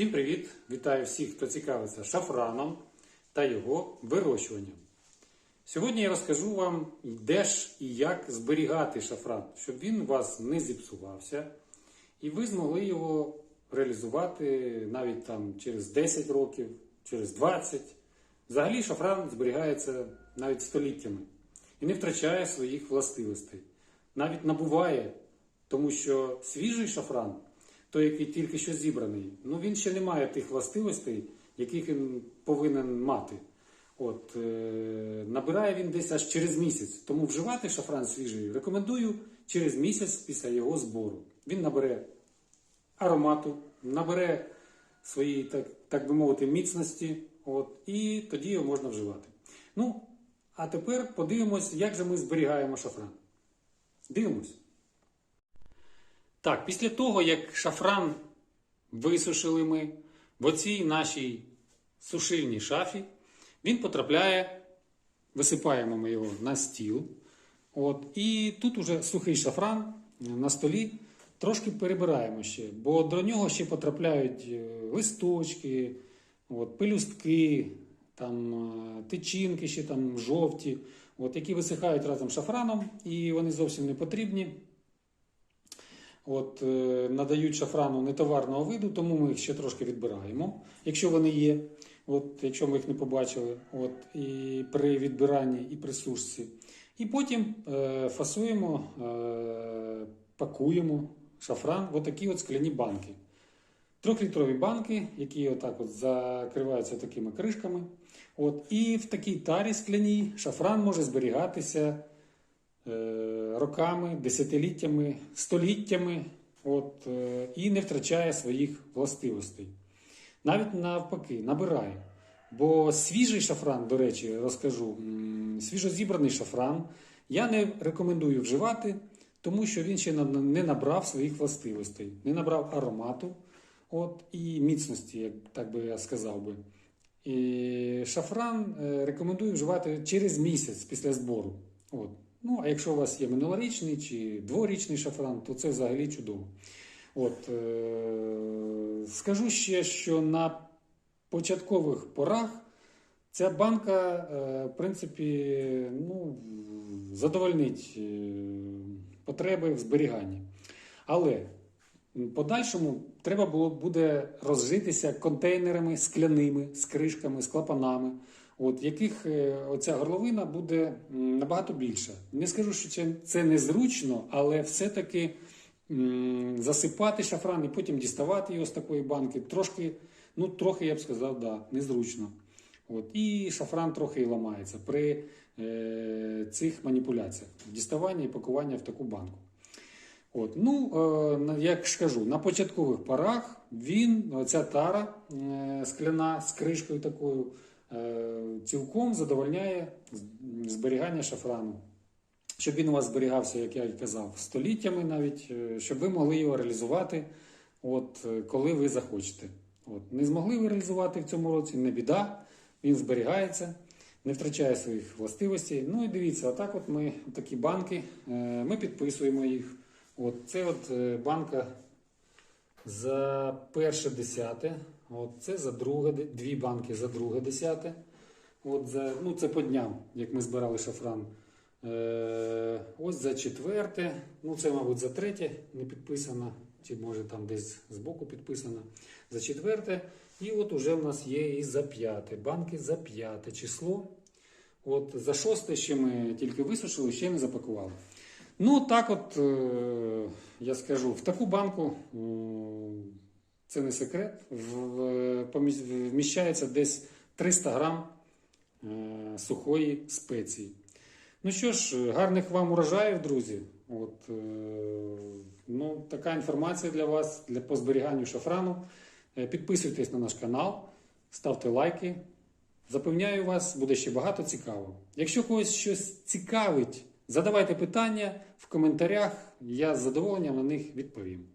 Всім привіт! Вітаю всіх, хто цікавиться шафраном та його вирощуванням. Сьогодні я розкажу вам, де ж і як зберігати шафран, щоб він у вас не зіпсувався, і ви змогли його реалізувати навіть там через 10 років, через 20. Взагалі шафран зберігається навіть століттями і не втрачає своїх властивостей. Навіть набуває, тому що свіжий шафран той, який тільки що зібраний, ну він ще не має тих властивостей, яких він повинен мати. От, е, Набирає він десь аж через місяць. Тому вживати шафран свіжий рекомендую через місяць після його збору. Він набере аромату, набере своєї, так, так би мовити, міцності, от, і тоді його можна вживати. Ну, а тепер подивимось, як же ми зберігаємо шафран. Дивимось. Так, після того, як шафран висушили ми в оцій нашій сушильній шафі, він потрапляє, висипаємо ми його на стіл. От, і тут уже сухий шафран на столі трошки перебираємо ще, бо до нього ще потрапляють е, листочки, от, пелюстки, там, е, тичинки ще там жовті, от, які висихають разом з шафраном, і вони зовсім не потрібні. От, е, надають шафрану нетоварного виду, тому ми їх ще трошки відбираємо, якщо вони є, от, якщо ми їх не побачили, от, і при відбиранні і при сушці. І потім е, фасуємо, е, пакуємо шафран в отакі от скляні банки. Трьохлітрові банки, які отак от закриваються такими кришками. От, і в такій тарі скляній шафран може зберігатися роками, десятиліттями, століттями от, е, і не втрачає своїх властивостей. Навіть навпаки, набирає. Бо свіжий шафран, до речі, розкажу, свіжозібраний шафран я не рекомендую вживати, тому що він ще не набрав своїх властивостей, не набрав аромату от, і міцності, як так би я сказав би. І шафран е, рекомендую вживати через місяць після збору. От. Ну, а якщо у вас є минулорічний чи дворічний шафран, то це взагалі чудово. От, е- скажу ще, що на початкових порах ця банка, е, в принципі, ну, задовольнить е, потреби в зберіганні. Але подальшому треба було буде розжитися контейнерами скляними, з кришками, з клапанами, от, яких е, оця горловина буде набагато більша. Не скажу, що це, незручно, але все-таки засипати шафран і потім діставати його з такої банки трошки, ну трохи я б сказав, да, незручно. От, і шафран трохи і ламається при е, цих маніпуляціях діставання і пакування в таку банку. От, ну, е, як ж кажу, на початкових порах він, ця тара е, скляна з кришкою такою, е, цілком задовольняє зберігання шафрану. Щоб він у вас зберігався, як я й казав, століттями навіть, е, щоб ви могли його реалізувати, от, е, коли ви захочете. От, не змогли ви реалізувати в цьому році, не біда, він зберігається, не втрачає своїх властивостей. Ну і дивіться, отак от ми такі банки, е, ми підписуємо їх. От, це от е, банка за перше десяте. От, це за друге, дві банки за друге десяте. От за, ну, це по дням, як ми збирали шафран. Е, ось за четверте, ну це, мабуть, за третє не підписано, чи може там десь збоку підписано. За четверте. І от уже в нас є і за п'яте. Банки за п'яте число. От за шосте ще ми тільки висушили, ще не запакували. Ну, так от е, я скажу, в таку банку, це не секрет, вміщається десь 300 грам е, сухої спеції. Ну що ж, гарних вам урожаїв, друзі. От, е, ну, така інформація для вас для по зберіганню шафрану. Е, Підписуйтесь на наш канал, ставте лайки. Запевняю вас, буде ще багато цікавого. Якщо когось щось цікавить, задавайте питання в коментарях, я з задоволенням на них відповім.